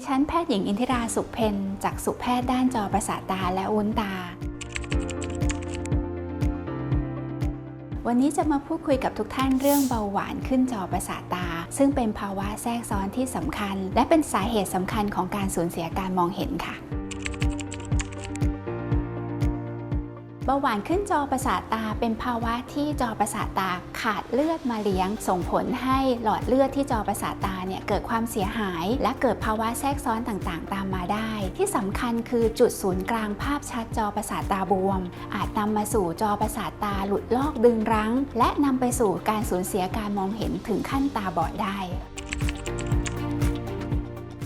ดิฉันแพทย์หญิงอินทิราสุขเพนจากสุแพทย์ด้านจอประสาทตาและอุ้นตา วันนี้จะมาพูดคุยกับทุกท่านเรื่องเบาหวานขึ้นจอประสาทตา ซึ่งเป็นภาวะแทรกซ้อนที่สำคัญ และเป็นสาเหตุสำคัญของการสูญเสียการมองเห็นค่ะ เบาหวานขึ้นจอประสาทตาเป็นภาวะที่จอประสาทตาขาดเลือดมาเลี้ยง ส่งผลให้หลอดเลือดที่จอประสาทตาเนี่ยเกิดความเสียหาย และเกิดภาวะแทรกซ้อนต่างๆ ตามมาได้ ที่สำคัญคือจุดศูนย์กลางภาพชัดจอประสาทตาบวม อาจนำมาสู่จอประสาทตาหลุดลอกดึงรั้ง และนำไปสู่การสูญเสียการมองเห็นถึงขั้นตาบอดได้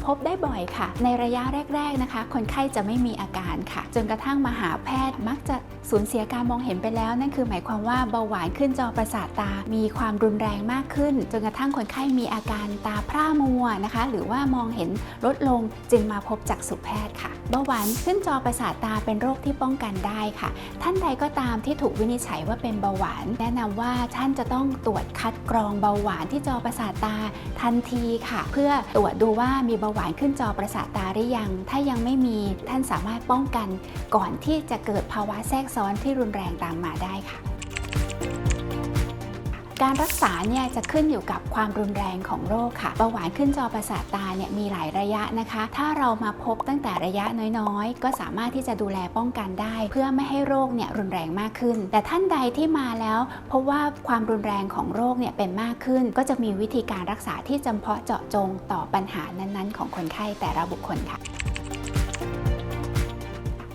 พบได้บ่อยค่ะ ในระยะแรก ๆนะคะ คนไข้จะไม่มีอาการค่ะ จนกระทั่งมาหาแพทย์มักจะสูญเสียการมองเห็นไปแล้ว นั่นคือหมายความว่าเบาหวานขึ้นจอประสาทตา มีความรุนแรงมากขึ้น จนกระทั่งคนไข้มีอาการตาพร่ามัวนะคะ หรือว่ามองเห็นลดลงจึงมาพบจักษุแพทย์ค่ะเบาหวานขึ้นจอประสาทตาเป็นโรคที่ป้องกันได้ค่ะ ท่านใดก็ตามที่ถูกวินิจฉัยว่าเป็นเบาหวาน แนะนำว่าท่านจะต้องตรวจคัดกรองเบาหวานที่จอประสาทตาทันทีค่ะ เพื่อตรวจดูว่ามีเบาหวานขึ้นจอประสาทตาหรือยัง ถ้ายังไม่มีท่านสามารถป้องกัน ก่อนที่จะเกิดภาวะแทรกซ้อนที่รุนแรงตามมาได้ค่ะ การรักษาเนี่ยจะขึ้นอยู่กับความรุนแรงของโรคค่ะเบาหวานขึ้นจอประสาทตาเนี่ยมีหลายระยะนะคะ ถ้าเรามาพบตั้งแต่ระยะน้อยๆ ก็สามารถที่จะดูแลป้องกันได้ เพื่อไม่ให้โรคเนี่ยรุนแรงมากขึ้น แต่ท่านใดที่มาแล้วพราะว่าความรุนแรงของโรคเนี่ยเป็นมากขึ้น ก็จะมีวิธีการรักษาที่จำเพาะเจาะจงต่อปัญหานั้นๆ ของคนไข้แต่ละบุคคลค่ะ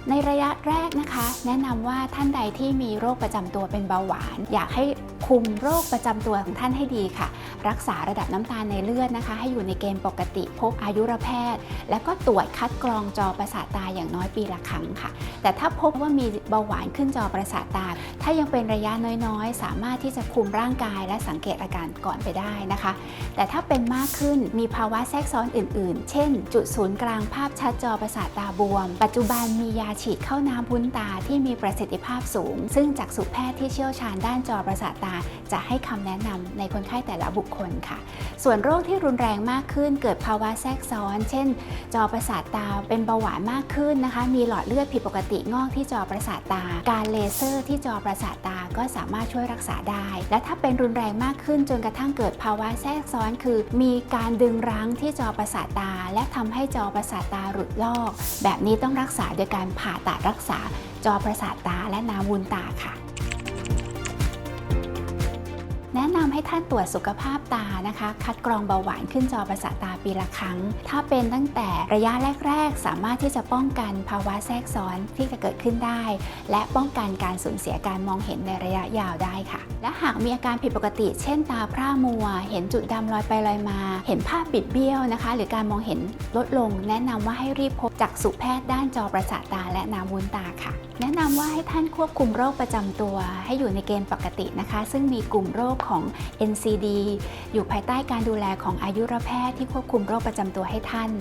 ในระยะแรกนะคะ แนะนำว่าท่านใดที่มีโรคประจำตัวเป็นเบาหวาน อยากให้คุมโรคประจำตัวของท่านให้ดีค่ะ รักษาระดับน้ำตาลในเลือดนะคะ ให้อยู่ในเกณฑ์ปกติพบอายุรแพทย์ และก็ตรวจคัดกรองจอประสาทตาอย่างน้อยปีละครั้งค่ะ แต่ถ้าพบว่ามีเบาหวานขึ้นจอประสาทตา ถ้ายังเป็นระยะน้อยๆ สามารถที่จะคุมร่างกายและสังเกตอาการก่อนไปได้นะคะ แต่ถ้าเป็นมากขึ้นมีภาวะแทรกซ้อนอื่น ๆ เช่น จุดศูนย์กลางภาพชัดจอประสาทตาบวม ปัจจุบันมียาฉีดเข้าน้ำพุ้นตาที่มีประสิทธิภาพสูง ซึ่งจากสุแพทย์ที่เชี่ยวชาญด้านจอประสาทตาจะให้คำแนะนำในคนไข้แต่ละบุคคลค่ะ ส่วนโรคที่รุนแรงมากขึ้น เกิดภาวะแทรกซ้อน เช่น จอประสาทตาเป็นเบาหวานมากขึ้นนะคะ มีหลอดเลือดผิดปกติงอกที่จอประสาทตา การเลเซอร์ที่จอประสาทตาก็สามารถช่วยรักษาได้ และถ้าเป็นรุนแรงมากขึ้นจนกระทั่งเกิดภาวะแทรกซ้อนคือ มีการดึงรั้งที่จอประสาทตา และทำให้จอประสาทตาหลุดลอก แบบนี้ต้องรักษาโดยการผ่าตัดรักษาจอประสาทตาและน้ำวุ้นตาค่ะ แนะนำให้ท่านตรวจสุขภาพตานะคะ คัดกรองเบาหวานขึ้นจอประสาทตาปีละครั้ง ถ้าเป็นตั้งแต่ระยะแรก ๆ สามารถที่จะป้องกันภาวะแทรกซ้อนที่จะเกิดขึ้นได้ และป้องกันการสูญเสียการมองเห็นในระยะยาวได้ค่ะ และหากมีอาการผิดปกติ เช่นตาพร่ามัว เห็นจุดดำลอยไปลอยมา เห็นภาพบิดเบี้ยวนะคะ หรือการมองเห็นลดลง แนะนำว่าให้รีบพบจักษุแพทย์ด้านจอประสาทตาและน้ำวุ้นตาค่ะ แนะนำว่าให้ท่านควบคุมโรคประจำตัว ให้อยู่ในเกณฑ์ปกตินะคะ ซึ่งมีกลุ่มโรคของ NCD อยู่ภายใต้การดูแลของอายุรแพทย์ที่ควบคุมโรคประจำตัวให้ท่าน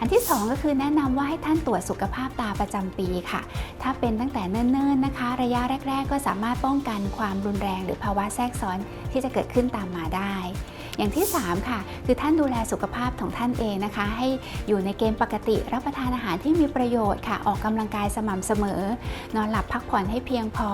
อันที่ 2 ก็คือแนะนำว่าให้ท่านตรวจสุขภาพตาประจำปีค่ะ ถ้าเป็นตั้งแต่เนิ่นๆนะคะ ระยะแรก ๆ ก็สามารถป้องกันความรุนแรง หรือภาวะแทรกซ้อนที่จะเกิดขึ้นตามมาได้ อย่างที่ 3 ค่ะ คือท่านดูแลสุขภาพของท่านเองนะคะ ให้อยู่ในเกณฑ์ปกติรับประทานอาหารที่มีประโยชน์ค่ะ ออกกำลังกายสม่ำเสมอ นอนหลับพักผ่อนให้เพียงพอ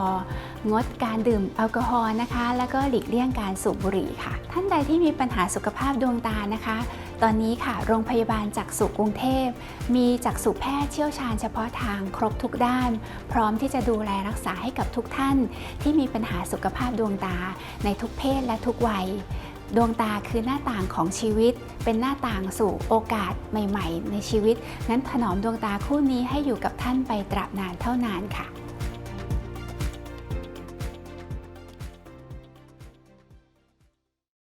งดการดื่มแอลกอฮอล์นะคะ แล้วก็หลีกเลี่ยงการสูบบุหรี่ค่ะ ท่านใดที่มีปัญหาสุขภาพดวงตานะคะ ตอนนี้ค่ะ โรงพยาบาลจักษุกรุงเทพ มีจักษุแพทย์เชี่ยวชาญเฉพาะทางครบทุกด้าน พร้อมที่จะดูแลรักษาให้กับทุกท่าน ที่มีปัญหาสุขภาพดวงตาในทุกเพศและทุกวัย ดวงตาคือหน้าต่างของชีวิต เป็นหน้าต่างสู่โอกาสใหม่ ๆ ในชีวิตงั้นถนอมดวงตาคู่นี้ให้อยู่กับท่านไปตราบนานเท่านานค่ะ